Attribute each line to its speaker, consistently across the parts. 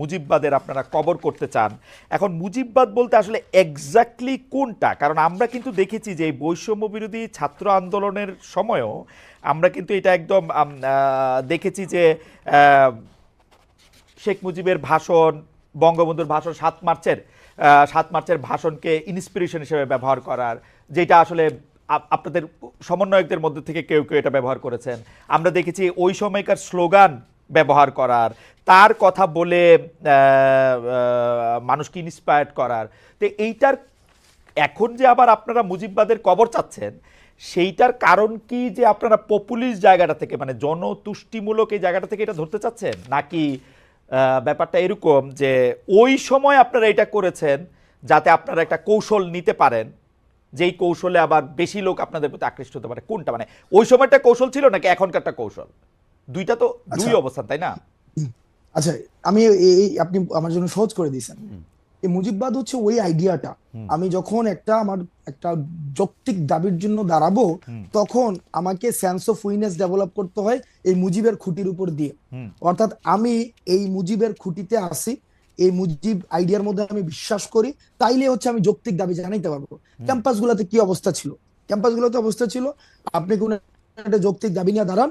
Speaker 1: মুজিববাদের আপনারা কবর করতে চান। এখন মুজিববাদ বলতে আসলে এক্স্যাক্টলি কোনটা? কারণ আমরা কিন্তু দেখেছি যে এই বৈষম্য বিরোধী ছাত্র আন্দোলনের সময়ও আমরা কিন্তু এটা একদম দেখেছি যে শেখ মুজিবের ভাষণ, বঙ্গবন্ধুর ভাষণ সাত মার্চের সাত মার্চের ভাষণকে ইন্সপিরেশন হিসেবে ব্যবহার করার, যেটা আসলে আপনাদের সমন্বয়কদের মধ্যে থেকে কেউ কেউ এটা ব্যবহার করেছেন। আমরা দেখেছি ওই সময়কার স্লোগান ব্যবহার করার, তার কথা বলে মানুষকে ইন্সপায়ার্ড করার। তো এইটার, এখন যে আবার আপনারা মুজিববাদের কবর চাচ্ছেন, সেইটার কারণ কি যে আপনারা পপুলিস্ট জায়গাটা থেকে মানে জনতুষ্টিমূলক এই জায়গাটা থেকে এটা ধরতে চাচ্ছেন? নাকি ব্যাপারটা এরকম যে ওই সময় আপনারা এটা করেছেন যাতে আপনারা একটা কৌশল নিতে পারেন, যেই কৌশলে আবার বেশি লোক আপনাদের প্রতি আকৃষ্ট হতে পারে? কোনটা? মানে ওই সময়টা কৌশল ছিল নাকি এখনকারটা কৌশল? দুইটা তো দুই
Speaker 2: আচ্ছা।
Speaker 1: অবস্থান তাই না?
Speaker 2: আচ্ছা আমি এই আপনি আমার জন্য সহজ করে দিয়েছেন। এই মুজিববাদ হচ্ছে ওই আইডিয়াটা। আমি যখন একটা আমার একটা যৌক্তিক দাবির জন্য দাঁড়াবো তখন আমাকে সেন্স অফ উইনেস ডেভেলপ করতে হয় এই মুজিবের খুঁটির উপর দিয়ে। অর্থাৎ আমি এই মুজিবের খুঁটিতে আসি এই মুজিব আইডিয়ার মধ্যে আমি বিশ্বাস করি তাইলে হচ্ছে আমি যৌক্তিক দাবি জানাইতে পারব। ক্যাম্পাস গুলাতে কি অবস্থা ছিল? ক্যাম্পাস গুলোতে অবস্থা ছিল আপনি কোন একটা যৌক্তিক দাবি নিয়ে দাঁড়ান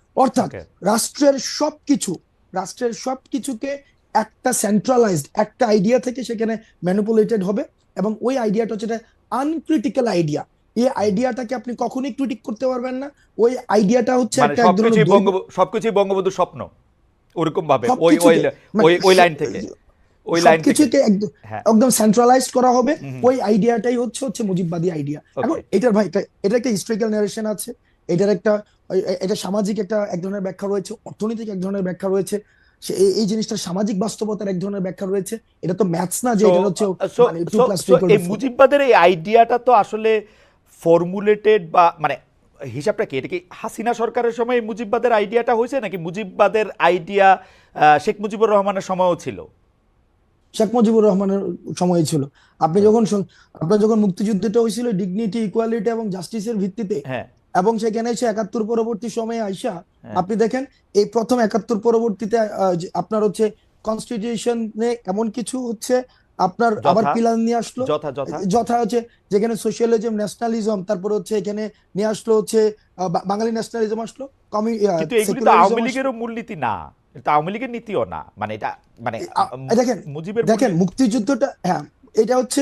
Speaker 2: অর্থাৎ. রাষ্ট্রের সবকিছু রাষ্ট্রের সবকিছুকে একটা সেন্ট্রালাইজড একটা আইডিয়া থেকে সেখানে ম্যানুপুলেটেড হবে এবং ওই আইডিয়াটা হচ্ছে আনক্রিটিক্যাল আইডিয়া এই আইডিয়াটাকে আপনি কখনোই ক্রিটিক করতে পারবেন না। ওই আইডিয়াটা হচ্ছে
Speaker 1: মানে
Speaker 2: একটা এক
Speaker 1: সবকিছুই বঙ্গবন্ধু বঙ্গবন্ধুর স্বপ্ন ওরকম ভাবে ওই ওই
Speaker 2: মানে
Speaker 1: ওই লাইন থেকে ওই লাইন
Speaker 2: একদম
Speaker 1: হ্যাঁ।
Speaker 2: একদম সেন্ট্রালাইজড করা হবে। ওই আইডিয়াটাই হচ্ছে হচ্ছে মুজিববাদী আইডিয়া এখন এটার ভাই এটা- একটা হিস্ট্রিক্যাল নারেশন আছে। এটার একটা এটা সামাজিক একটা এক ধরনের ব্যাখ্যা রয়েছে অর্থনৈতিক এক ধরনের ব্যাখ্যা রয়েছে। এই- এই জিনিসটা সামাজিক বাস্তবতার এক ধরনের ব্যাখ্যা রয়েছে। এটা তো ম্যাথস না যে এটা হচ্ছে মানে
Speaker 1: এই মুজিববাদের এই আইডিয়াটা তো আসলে ফর্মুলেটেড বা মানে হিসাবটা কি? এটা কি হাসিনা সরকারের সময় এই মুজিববাদের আইডিয়াটা হয়েছে নাকি মুজিববাদের আইডিয়া শেখ মুজিবুর রহমানের সময়ও ছিল?
Speaker 2: শেখ মুজিবুর রহমানের সময় ছিল। আপনি যখন শুন- আপনার যখন মুক্তিযুদ্ধটা হয়েছিল ডিগনিটি ইকুয়ালিটি এবং জাস্টিসের ভিত্তিতে
Speaker 1: হ্যাঁ।
Speaker 2: এবং সেখানে এসে একাত্তর পরবর্তী সময়ে আইসা
Speaker 1: হ্যাঁ।
Speaker 2: আপনি দেখেন এই প্রথম একাত্তর পরবর্তীতে আপনার হচ্ছে কনস্টিটিউশনে এমন কিছু হচ্ছে আপনার আবার পিলার নিয়ে আসলো।
Speaker 1: যথা
Speaker 2: হচ্ছে যেখানে সোশ্যালিজম ন্যাশনালিজম তারপরে হচ্ছে এখানে নিয়ে আসলো হচ্ছে বাঙালি ন্যাশনালিজম আসলো কমি
Speaker 1: আওয়ামী। লীগেরও মূলনীতি না। এটা আওয়ামী লীগের নীতিও না। মানে এটা মানে
Speaker 2: দেখেন,
Speaker 1: মুজিবের
Speaker 2: দেখেন মুক্তিযুদ্ধটা হ্যাঁ এটা হচ্ছে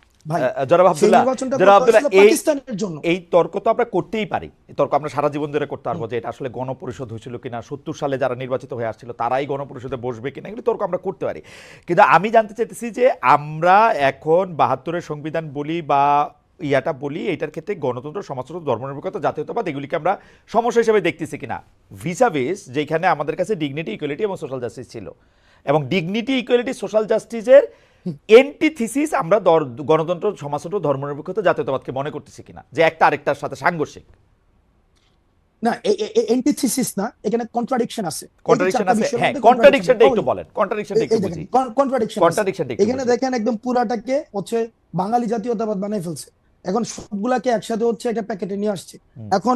Speaker 1: জনাব
Speaker 2: সেই
Speaker 1: আব্দুল্লাহ
Speaker 2: নির্বাচনটা
Speaker 1: জনাব
Speaker 2: করা
Speaker 1: আব্দুল্লাহ
Speaker 2: হয়েছিল
Speaker 1: এই
Speaker 2: পাকিস্তানের জন্য?
Speaker 1: এই তর্ক তো আমরা করতেই পারি। এই তর্ক আমরা সারা জীবন ধরে করতে পারব যে এটা আসলে গণপরিষদ হয়েছিল কিনা সত্তর সালে যারা নির্বাচিত হয়ে আসছিল তারাই গণপরিষদে বসবে কিনা এগুলো তর্ক আমরা করতে পারি। কিন্তু আমি জানতে চাইতেছি যে আমরা এখন বাহাত্তরের সংবিধান বলি বা ইয়াটা বলি এটার ক্ষেত্রে গণতন্ত্র সমাজতন্ত্র ধর্মনিরপেক্ষতা জাতীয়তাবাদ এগুলিকে আমরা সমস্যা হিসেবে দেখতেছি কিনা? ভিসা বেস যেখানে আমাদের কাছে ডিগনিটি ইকুয়ালিটি এবং সোশ্যাল জাস্টিস ছিল। এবং ডিগনিটি ইকুয়ালিটি সোশ্যাল জাস্টিসের এন্টিথিসিস আমরা গণতন্ত্র সমাজতন্ত্র ধর্মনিরপেক্ষতা জাতীয়তাবাদকে মনে করতেছি কিনা? যে একটা আরেকটার সাথে সাংঘর্ষিক।
Speaker 2: না এন্টিথিসিস না এখানে কন্ট্রাডিকশন আছে।
Speaker 1: কন্ট্রাডিকশন আছে হ্যাঁ কন্ট্রাডিকশনটা একটু বলেন। কন্ট্রাডিকশনটা একটু বুঝি।
Speaker 2: কন্ট্রাডিকশন
Speaker 1: কন্ট্রাডিকশনটা
Speaker 2: এখানে দেখেন একদম পুরাটাকে হচ্ছে বাঙালি জাতীয়তাবাদ বানাই ফেলছে। এখন সবগুলাকে একসাথে হচ্ছে একটা প্যাকেটে নিয়ে আসছে। এখন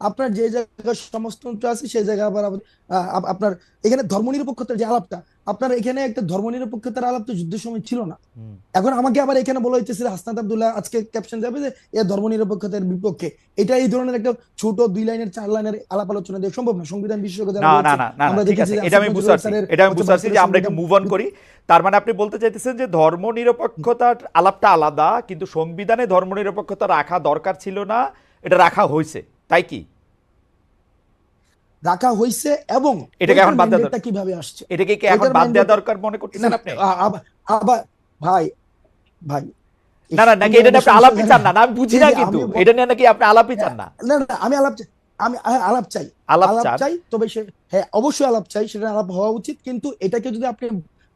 Speaker 2: আপনার যে জায়গায় সমাজতন্ত্র আছে সেই জায়গায় আবার আপনার এখানে ধর্মনিরপেক্ষতার যে আলাপটা আপনার এখানে একটা ধর্মনিরপেক্ষতার আলাপ তো যুদ্ধের সময় ছিল না। এখন আমাকে আবার এখানে বলা হইতেছে যে হাসনাত আব্দুল্লাহ আজকে ক্যাপশন যাবে যে এ ধর্মনিরপেক্ষতার বিপক্ষে। এটা এই ধরনের একটা ছোট দুই লাইনের চার লাইনের আলাপ আলোচনা দিয়ে সম্ভব না। সংবিধান বিশেষজ্ঞ যারা
Speaker 1: না না না
Speaker 2: আমরা দেখেছি
Speaker 1: এটা আমি বুঝতে পারছি। এটা আমি বুঝতে পারছি যে আমরা একটু মুভ অন করি। তার মানে আপনি বলতে চাইতেছেন যে ধর্মনিরপেক্ষতার আলাপটা আলাদা কিন্তু সংবিধানে ধর্মনিরপেক্ষতা রাখা দরকার ছিল না এটা রাখা হয়েছে তাই কি?
Speaker 2: রাখা হয়েছে এবং
Speaker 1: এটাকে এখন বাদ দেওয়া
Speaker 2: কীভাবে আসছে?
Speaker 1: এটাকে কি এখন বাদ দেওয়া দরকার মনে করতেছেন আপনি?
Speaker 2: আবার ভাই ভাই
Speaker 1: না না নাকি এটা আপনি আলাপই চান না? আমি বুঝি না কিন্তু। এটা নিয়ে নাকি আপনি আলাপই চান না?
Speaker 2: না না আমি আলাপ চাই আমি আলাপ চাই।
Speaker 1: আলাপ
Speaker 2: চাই তবে সে হ্যাঁ অবশ্যই আলাপ চাই সেটা আলাপ হওয়া উচিত। কিন্তু এটাকে যদি আপনি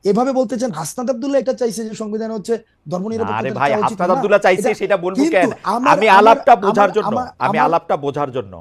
Speaker 2: এভাবে বলতে চান হাসনাত আব্দুল্লাহ এটা চাইছে যে সংবিধান হচ্ছে
Speaker 1: আরে
Speaker 2: ধর্মনিরপেক্ষতা
Speaker 1: ভাই হাসনাত আব্দুল্লাহ চাইছে সেটা বলব কেন? আমি আলাপটা বোঝার জন্য আমি আলাপটা বোঝার জন্য।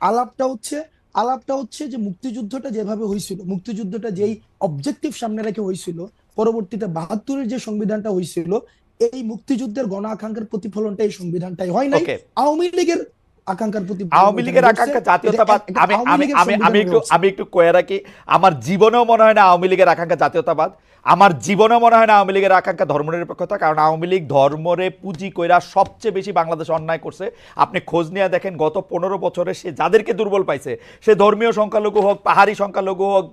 Speaker 2: আলাপটা হচ্ছে আলাপটা হচ্ছে যে মুক্তিযুদ্ধটা যেভাবে হয়েছিল মুক্তিযুদ্ধটা যেই অবজেক্টিভ সামনে রেখে হয়েছিল পরবর্তীতে বাহাত্তরের যে সংবিধানটা হয়েছিল এই মুক্তিযুদ্ধের গণ আকাঙ্ক্ষার প্রতিফলনটা এই সংবিধানটাই হয় নাই। আওয়ামী লীগের আকাঙ্ক্ষার প্রতি
Speaker 1: আওয়ামী লীগের আকাঙ্ক্ষা জাতীয়তাবাদ আমি আমি আমি আমি একটু আমি একটু কয়ে রাখি আমার জীবনেও মনে হয় না আওয়ামী লীগের আকাঙ্ক্ষা জাতীয়তাবাদ। আমার জীবনেও মনে হয় না আওয়ামী লীগের আকাঙ্ক্ষা ধর্মনিরপেক্ষতা কারণ আওয়ামী লীগ ধর্মরে পুঁজি কইরা সবচেয়ে বেশি বাংলাদেশে অন্যায় করছে। আপনি খোঁজ নিয়ে দেখেন গত পনেরো বছরে সে যাদেরকে দুর্বল পাইছে সে ধর্মীয় সংখ্যালঘু হোক পাহাড়ি সংখ্যালঘু হোক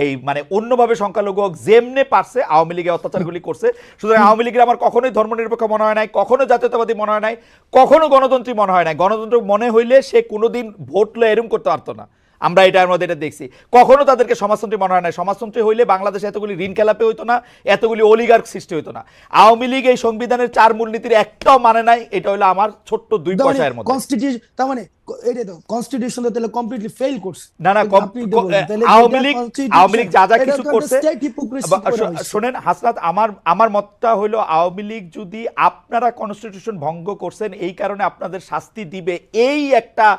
Speaker 1: এই মানে অন্যভাবে সংখ্যালঘু হোক, যেমনে পারছে আওয়ামী লীগে অত্যাচারগুলি করছে। সুতরাং আওয়ামী লীগের আমার কখনোই ধর্মনিরপেক্ষ মনে হয় নাই, কখনো জাতীয়তাবাদী মনে হয় নাই, কখনো গণতন্ত্রী মনে হয় নাই। গণতন্ত্র মনে হইলে সে কোনোদিন ভোট লয়ে এরম করতে পারতো না। আমরা এটার মধ্যে এটা দেখছি। কখনো তাদেরকে সমাজতন্ত্রী মনে হয় না। সমাজতন্ত্রী হইলে বাংলাদেশে এতগুলি ঋণ খেলাপে হইতো না এতগুলি অলিগার্ক সৃষ্টি হইতো না। আওয়ামী লীগ এই সংবিধানের চার মূলনীতির একটাও মানে নাই এটা হলো আমার ছোট্ট দুই পয়সার মধ্যে।
Speaker 2: কনস্টিটিউশন তার মানে ক- তো কনস্টিটিউশন তো তাহলে কমপ্লিটলি ফেল করছে।
Speaker 1: না না কম-
Speaker 2: আপনি
Speaker 1: ক-
Speaker 2: বলুন, তাহলে
Speaker 1: আওয়ামী লীগ আওয়ামী লীগ যা যা কিছু করছে
Speaker 2: state hypocrisy
Speaker 1: বা-
Speaker 2: করা
Speaker 1: শো-
Speaker 2: হয়েছে।
Speaker 1: শোনেন হাসনাত আমার আমার মতটা হলো আওয়ামী লীগ যদি আপনারা কনস্টিটিউশন ভঙ্গ করছেন এই কারণে আপনাদের শাস্তি দিবে। এই একটা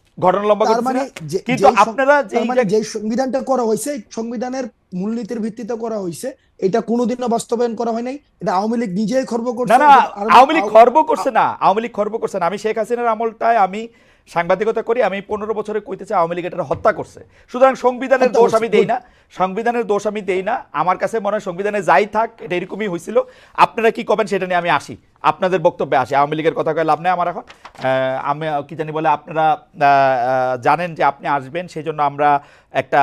Speaker 1: ঘটনা লম্বা করছি
Speaker 2: মানে
Speaker 1: কিন্তু আপনারা যে
Speaker 2: মানে যে সংবিধানটা করা হয়েছে সংবিধানের মূলনীতির ভিত্তিতে করা হয়েছে এটা কোনোদিনও বাস্তবায়ন করা হয় নাই। এটা আওয়ামী লীগ নিজেই খর্ব করছে।
Speaker 1: না না আওয়ামী লীগ খর্ব করছে না। আওয়ামী লীগ খর্ব করছে না। আমি শেখ হাসিনার আমলটায় আমি সাংবাদিকতা করি আমি পনেরো বছরে কইতেছি আওয়ামী লীগ এটা হত্যা করছে। সুতরাং সংবিধানের দোষ আমি দেই না সংবিধানের দোষ আমি দেই না। আমার কাছে মনে হয় সংবিধানে যাই থাক এটা এরকমই হয়েছিল আপনারা কি করবেন সেটা নিয়ে আমি আসি। আপনাদের বক্তব্যে আসি। আওয়ামী লীগের কথা কয়ে লাভ নেই আমার এখন। আমি কি জানি বলে আপনারা জানেন যে আপনি আসবেন সেই জন্য আমরা একটা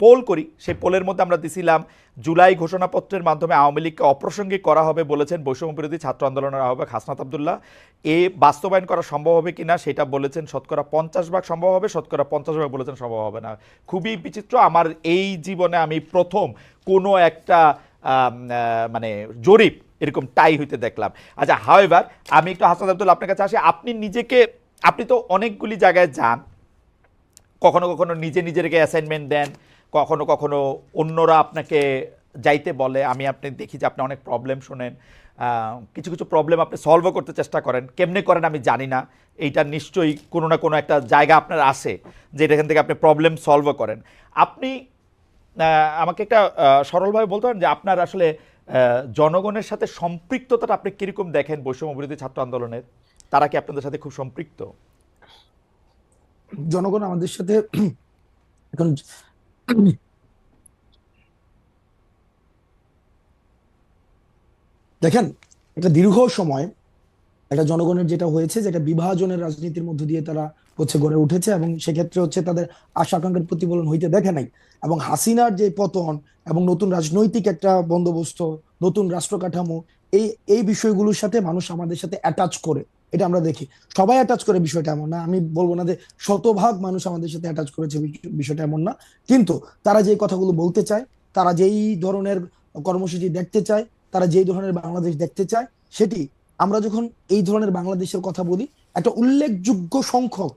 Speaker 1: পোল করি। সেই পোলের মধ্যে আমরা দিছিলাম জুলাই ঘোষণাপত্রের মাধ্যমে আওয়ামী লীগকে অপ্রাসঙ্গিক করা হবে বলেছেন বৈষম্য বিরোধী ছাত্র আন্দোলনের আহ্বায়ক হাসনাত আবদুল্লাহ। এ বাস্তবায়ন করা সম্ভব হবে কিনা সেটা বলেছেন শতকরা পঞ্চাশ ভাগ সম্ভব হবে, শতকরা পঞ্চাশ ভাগ বলেছেন সম্ভব হবে না। খুবই বিচিত্র, আমার এই জীবনে আমি প্রথম কোনো একটা মানে জরিপ এরকম টাই হইতে দেখলাম। আচ্ছা হাওয়েভার আমি একটু হাসনাত আবদুল্লাহ আপনার কাছে আসি। আপনি নিজেকে, আপনি তো অনেকগুলি জায়গায় যান, কখনো কখনো নিজে নিজেকে অ্যাসাইনমেন্ট দেন কখনো কখনো অন্যরা আপনাকে যাইতে বলে, আমি আপনি দেখি যে আপনি অনেক প্রবলেম শোনেন কিছু কিছু প্রবলেম আপনি সলভও করতে চেষ্টা করেন। কেমনে করেন আমি জানি না। এইটা নিশ্চয়ই কোনো না কোনো একটা জায়গা আপনার আছে যেটা এখান থেকে আপনি প্রবলেম সলভও করেন। আপনি আমাকে একটা সরলভাবে বলতে পারেন যে আপনার আসলে জনগণের সাথে সম্পৃক্ততাটা আপনি কীরকম দেখেন বৈষম্য বিরোধী ছাত্র আন্দোলনের তারা কি আপনাদের সাথে খুব সম্পৃক্ত?
Speaker 2: জনগণ আমাদের সাথে এখন দেখেন, একটা দীর্ঘ সময় একটা জনগণের যেটা হয়েছে যেটা বিভাজনের রাজনীতির মধ্য দিয়ে তারা হচ্ছে গড়ে উঠেছে এবং সেক্ষেত্রে হচ্ছে তাদের আশা আকাঙ্ক্ষার প্রতিফলন হইতে দেখে নাই। এবং হাসিনার যে পতন এবং নতুন রাজনৈতিক একটা বন্দোবস্ত, নতুন রাষ্ট্র কাঠামো এই এই বিষয়গুলোর সাথে মানুষ আমাদের সাথে অ্যাটাচ করে। এটা আমরা দেখি। সবাই অ্যাটাচ করে বিষয়টা এমন না। আমি বলব না যে শতভাগ মানুষ আমাদের সাথে অ্যাটাচ করেছে বিষ- বিষয়টা এমন না। কিন্তু তারা যে কথাগুলো বলতে চায়, তারা যেই ধরনের কর্মসূচি দেখতে চায়, তারা যেই ধরনের বাংলাদেশ দেখতে চায়, সেটি আমরা যখন এই ধরনের বাংলাদেশের কথা বলি, একটা উল্লেখযোগ্য সংখ্যক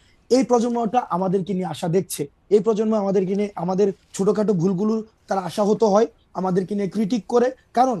Speaker 2: এই প্রজন্মটা আমাদেরকে নিয়ে আশা দেখছে। এই প্রজন্ম আমাদেরকে নিয়ে, আমাদের ছোটখাটো ভুলগুলো তারা আশাহত হয়, আমাদেরকে নিয়ে ক্রিটিক করে। কারণ